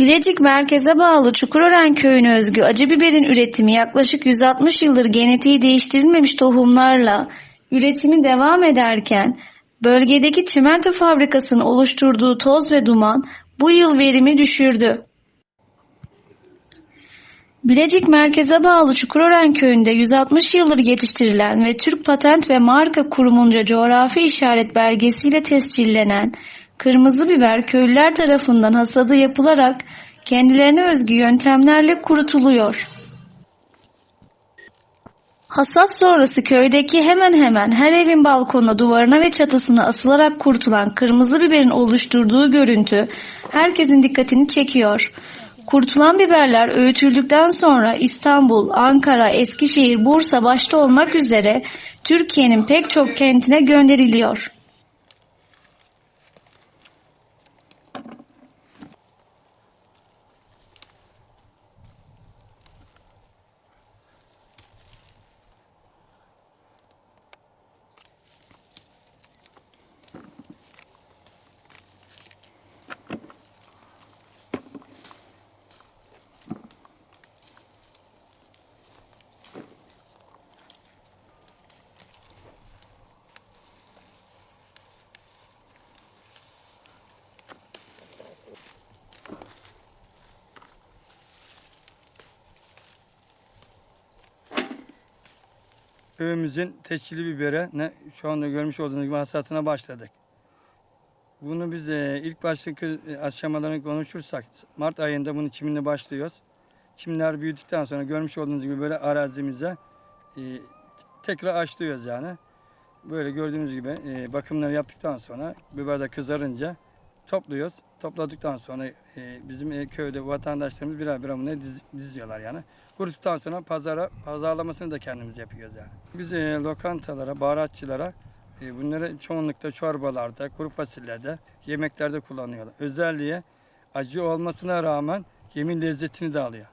Bilecik merkeze bağlı Çukurören köyüne özgü acı biberin üretimi yaklaşık 160 yıldır genetiği değiştirilmemiş tohumlarla üretimi devam ederken bölgedeki çimento fabrikasının oluşturduğu toz ve duman bu yıl verimi düşürdü. Bilecik merkeze bağlı Çukurören köyünde 160 yıldır yetiştirilen ve Türk Patent ve Marka Kurumunca coğrafi işaret belgesiyle tescillenen kırmızı biber köylüler tarafından hasadı yapılarak kendilerine özgü yöntemlerle kurutuluyor. Hasat sonrası köydeki hemen hemen her evin balkonuna, duvarına ve çatısına asılarak kurutulan kırmızı biberin oluşturduğu görüntü herkesin dikkatini çekiyor. Kurtulan biberler öğütüldükten sonra İstanbul, Ankara, Eskişehir, Bursa başta olmak üzere Türkiye'nin pek çok kentine gönderiliyor. Köyümüzün teçhili biberi ne şu anda görmüş olduğunuz gibi hasatına başladık. Bunu biz e, ilk baştaki e, aşamalarını konuşursak Mart ayında bunu çiminde başlıyoruz. Çimler büyüdükten sonra görmüş olduğunuz gibi böyle arazimize e, tekrar açlıyoruz yani. Böyle gördüğünüz gibi e, bakımları yaptıktan sonra biber de kızarınca topluyoruz. Topladıktan sonra e, bizim e, köyde vatandaşlarımız birer birer bunları diz- diziyorlar yani. Kuruttuktan sonra pazara pazarlamasını da kendimiz yapıyoruz yani. Biz e, lokantalara, baharatçılara e, bunları çoğunlukla çorbalarda, kuru fasulyede, yemeklerde kullanıyorlar. Özelliği acı olmasına rağmen yemin lezzetini de alıyor.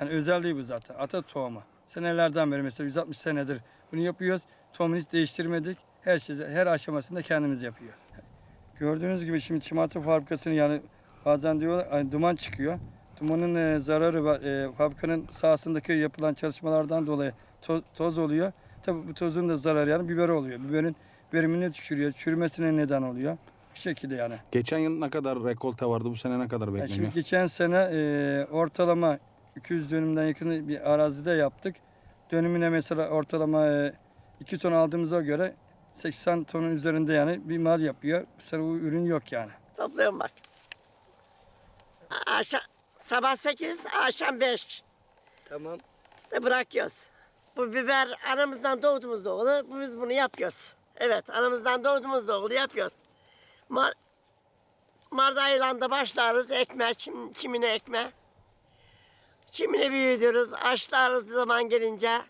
Yani özelliği bu zaten. Ata tohumu. Senelerden beri mesela 160 senedir bunu yapıyoruz. Tohumunu hiç değiştirmedik. Her şey, her aşamasında kendimiz yapıyoruz. Gördüğünüz gibi şimdi çimento fabrikasının yani bazen diyorlar hani duman çıkıyor. Dumanın e, zararı. E, fabrikanın sahasındaki yapılan çalışmalardan dolayı toz, toz oluyor. Tabii bu tozun da zararı yani biber oluyor. Biberin verimini düşürüyor. Çürümesine neden oluyor. Bu şekilde yani. Geçen yıl ne kadar rekolte vardı bu sene ne kadar Yani bekleniyor? şimdi geçen sene e, ortalama 200 dönümden yakın bir arazide yaptık. Dönümüne mesela ortalama 2 ton aldığımıza göre 80 tonun üzerinde yani bir mal yapıyor. Bu sene bu ürün yok yani. Topluyorum bak. Akşam, sabah 8, akşam 5 Tamam. de bırakıyoruz. Bu biber aramızdan doğduğumuz doğulu, biz bunu yapıyoruz. Evet, aramızdan doğduğumuz doğulu yapıyoruz. Mar Mart başlarız ekme, çim, çimine ekme. Çimine büyütürüz, açlarız zaman gelince.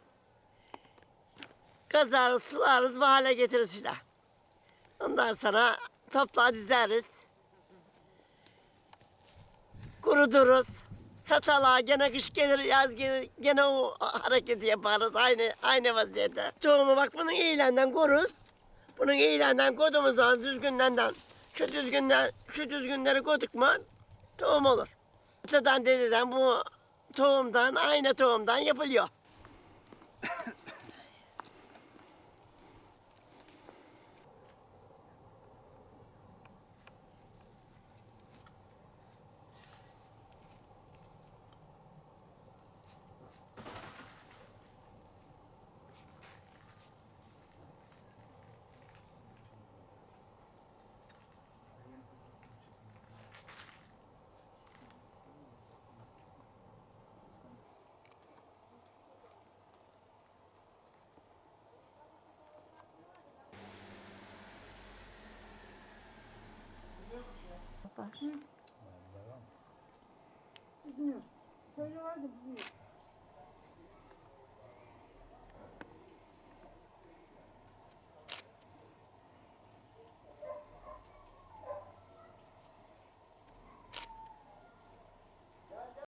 Kazarız, sularız, bu hale getiririz işte. Ondan sonra topla dizeriz. Kuruturuz. Satala gene kış gelir yaz gelir gene o hareketi yaparız aynı aynı vaziyette. Tohumu bak bunun iyilenden koruz. Bunun iyilenden koduğumuz zaman düzgünden şu düzgünden şu düzgünleri koduk mu tohum olur. Atadan dededen bu tohumdan aynı tohumdan yapılıyor. Bizim yok. Köylü vardı bizim yok.